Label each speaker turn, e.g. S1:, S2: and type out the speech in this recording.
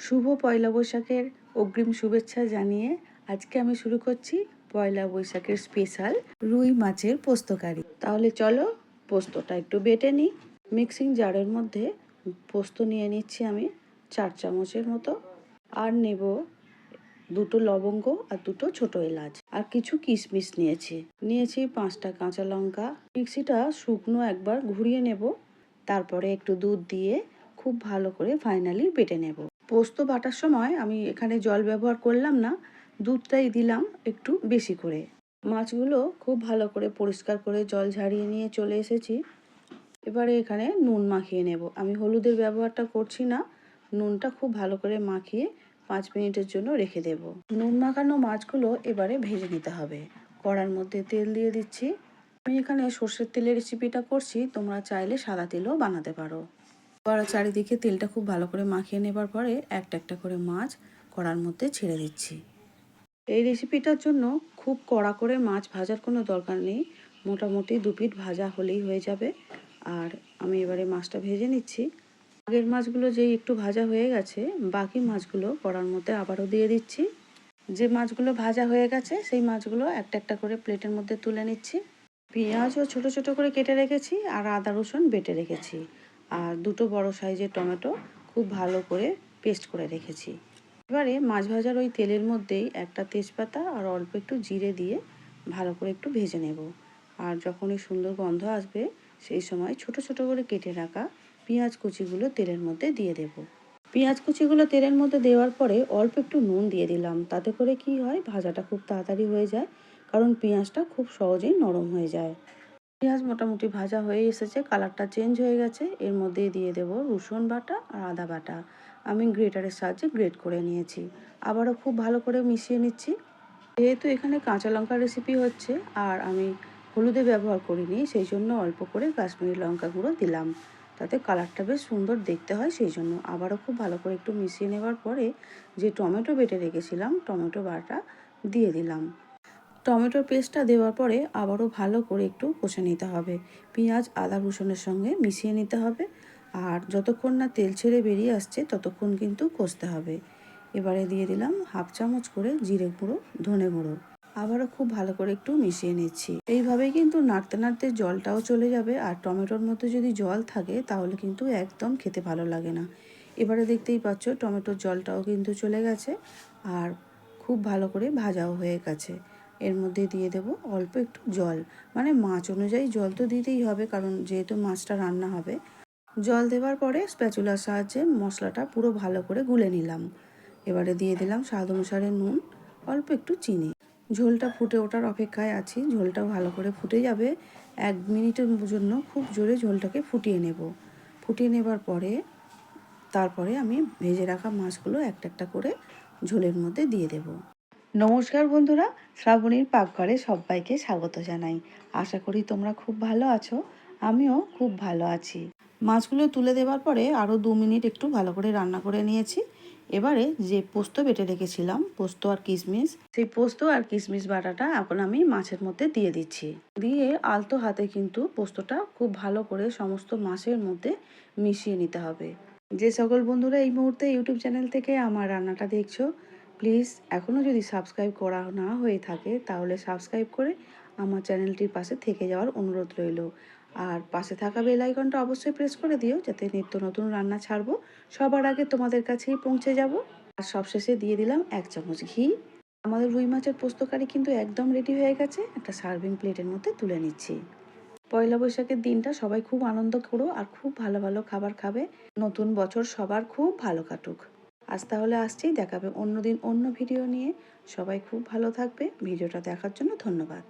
S1: শুভ পয়লা বৈশাখের অগ্রিম শুভেচ্ছা জানিয়ে আজকে আমি শুরু করছি পয়লা বৈশাখের স্পেশাল রুই মাছের পোস্তকারি তাহলে চলো পোস্তটা একটু বেটে নিই মিক্সিং জারের মধ্যে পোস্ত নিয়ে নিচ্ছি আমি চার চামচের মতো। আর নেব দুটো লবঙ্গ আর দুটো ছোট এলাচ। আর কিছু কিশমিশ নিয়েছি। নিয়েছি পাঁচটা কাঁচা লঙ্কা। মিক্সিটা শুকনো একবার ঘুরিয়ে নেব। তারপরে একটু দুধ দিয়ে খুব ভালো করে ফাইনালি বেটে নেব। পোস্ত বাটার সময় আমি এখানে জল ব্যবহার করলাম না, দুধটাই দিলাম একটু বেশি করে। মাছগুলো খুব ভালো করে পরিষ্কার করে জল ঝাড়িয়ে নিয়ে চলে এসেছি। এবারে এখানে নুন মাখিয়ে নেব। আমি হলুদের ব্যবহারটা করছি না, নুনটা খুব ভালো করে মাখিয়ে পাঁচ মিনিটের জন্য রেখে দেব। নুন মাখানো মাছগুলো এবারে ভেজে নিতে হবে। কড়ার মধ্যে তেল দিয়ে দিচ্ছি। আমি এখানে সর্ষের তেলের রেসিপিটা করছি, তোমরা চাইলে সাদা তেলও বানাতে পারো। কড়া চারিদিকে তেলটা খুব ভালো করে মাখিয়ে নেবার পরে একটা একটা করে মাছ কড়ার মধ্যে ছেড়ে দিচ্ছি। এই রেসিপিটার জন্য খুব কড়া করে মাছ ভাজার কোনো দরকার নেই। মোটামুটি দু পিঠ ভাজা হলেই হয়ে যাবে। আর আমি এবারে মাছটা ভেজে নিচ্ছি। আগের মাছগুলো যেই একটু ভাজা হয়ে গেছে, বাকি মাছগুলো কড়ার মধ্যে আবারও দিয়ে দিচ্ছি। যে মাছগুলো ভাজা হয়ে গেছে, সেই মাছগুলো একটা একটা করে প্লেটের মধ্যে তুলে নিচ্ছি। পেঁয়াজও ছোট ছোট করে কেটে রেখেছি আর আদা রসুন বেটে রেখেছি। আর দুটো বড় সাইজের টমেটো খুব ভালো করে পেস্ট করে রেখেছি। এবারে মাছ ভাজার ওই তেলের মধ্যেই একটা তেজপাতা আর অল্প একটু জিরে দিয়ে ভালো করে একটু ভেজে নেব। আর যখনই সুন্দর গন্ধ আসবে, সেই সময় ছোট ছোট করে কেটে রাখা পেঁয়াজ কুচিগুলো তেলের মধ্যে দিয়ে দেব। পেঁয়াজ কুচিগুলো তেলের মধ্যে দেওয়ার পরে অল্প একটু নুন দিয়ে দিলাম। তাতে করে কি হয়, ভাজাটা খুব তাড়াতাড়ি হয়ে যায়, কারণ পেঁয়াজটা খুব সহজেই নরম হয়ে যায়। পেঁয়াজ মোটামুটি ভাজা হয়ে এসেছে, কালারটা চেঞ্জ হয়ে গেছে। এর মধ্যে দিয়ে দেব রসুন বাটা আর আদা বাটা। আমি গ্রেটারের সাহায্যে গ্রেট করে নিয়েছি। আবারও খুব ভালো করে মিশিয়ে নিচ্ছি। যেহেতু এখানে কাঁচা লঙ্কার রেসিপি হচ্ছে আর আমি হলুদে ব্যবহার করিনি, সেই জন্য অল্প করে কাশ্মীরি লঙ্কা গুঁড়ো দিলাম। তাতে কালারটা বেশ সুন্দর দেখতে হয়, সেই জন্য আবারও খুব ভালো করে একটু মিশিয়ে নেবার পরে যে টমেটো বেটে রেখেছিলাম, টমেটো বাটা দিয়ে দিলাম। টমেটোর পেস্টটা দেওয়ার পরে আবারও ভালো করে একটু কষে নিতে হবে। পেঁয়াজ, আদা, রসুনের সঙ্গে মিশিয়ে নিতে হবে। আর যতক্ষণ না তেল ছেড়ে বেরিয়ে আসছে, ততক্ষণ কিন্তু কষতে হবে। এবারে দিয়ে দিলাম হাফ চামচ করে জিরে গুঁড়ো, ধনে গুঁড়ো। আবারও খুব ভালো করে একটু মিশিয়ে নিচ্ছি। এইভাবেই কিন্তু নাড়তে নাড়তে জলটাও চলে যাবে। আর টমেটোর মধ্যে যদি জল থাকে, তাহলে কিন্তু একদম খেতে ভালো লাগে না। এবারে দেখতেই পাচ্ছ, টমেটোর জলটাও কিন্তু চলে গেছে। আর খুব ভালো করে ভাজাও হয়ে গেছে। এর মধ্যে দিয়ে দেব অল্প একটু জল। মানে মাছ অনুযায়ী জল তো দিতেই হবে, কারণ যেহেতু মাছটা রান্না হবে। জল দেওয়ার পরে স্প্যাচুলার সাহায্যে মশলাটা পুরো ভালো করে গুলে নিলাম। এবারে দিয়ে দিলাম স্বাদ অনুসারে নুন, অল্প একটু চিনি। ঝোলটা ফুটে ওঠার অপেক্ষায় আছি ঝোলটা ভালো করে ফুটে যাবে। এক মিনিটের জন্য খুব জোরে ঝোলটাকে ফুটিয়ে নেব। ফুটিয়ে নেবার পরে, তারপরে আমি ভেজে রাখা মাছগুলো একটা একটা করে ঝোলের মধ্যে দিয়ে দেব। নমস্কার বন্ধুরা, শ্রাবণীর পাকঘরে সবাইকে স্বাগত জানাই। আশা করি তোমরা খুব ভালো আছো, আমিও খুব ভালো আছি। মাছগুলো তুলে দেওয়ার পরে আরও দু মিনিট একটু ভালো করে রান্না করে নিয়েছি। এবারে যে পোস্ত বেটে রেখেছিলাম, পোস্ত আর কিশমিশ, সেই পোস্ত আর কিশমিশ বাটাটা এখন আমি মাছের মধ্যে দিয়ে দিচ্ছি। দিয়ে আলতো হাতে কিন্তু পোস্তটা খুব ভালো করে সমস্ত মাছের মধ্যে মিশিয়ে নিতে হবে। যে সকল বন্ধুরা এই মুহূর্তে ইউটিউব চ্যানেল থেকে আমার রান্নাটা দেখছ প্লিজ এখনও যদি সাবস্ক্রাইব করা না হয়ে থাকে, তাহলে সাবস্ক্রাইব করে আমার চ্যানেলটির পাশে থেকে যাওয়ার অনুরোধ রইল। আর পাশে থাকা বেল আইকনটা অবশ্যই প্রেস করে দিও, যাতে নিত্য নতুন রান্না ছাড়বো। সবার আগে তোমাদের কাছেই পৌঁছে যাব। আর সবশেষে দিয়ে দিলাম এক চামচ ঘি। আমাদের রুই মাছের পোস্তকারি কিন্তু একদম রেডি হয়ে গেছে। একটা সার্ভিং প্লেটের মধ্যে তুলে নিচ্ছি। পয়লা বৈশাখের দিনটা সবাই খুব আনন্দ করো আর খুব ভালো ভালো খাবার খাবে। নতুন বছর সবার খুব ভালো কাটুক। আজ তাহলে আসছি, দেখাবে অন্যদিন অন্য ভিডিও নিয়ে। সবাই খুব ভালো থাকবে। ভিডিওটা দেখার জন্য ধন্যবাদ।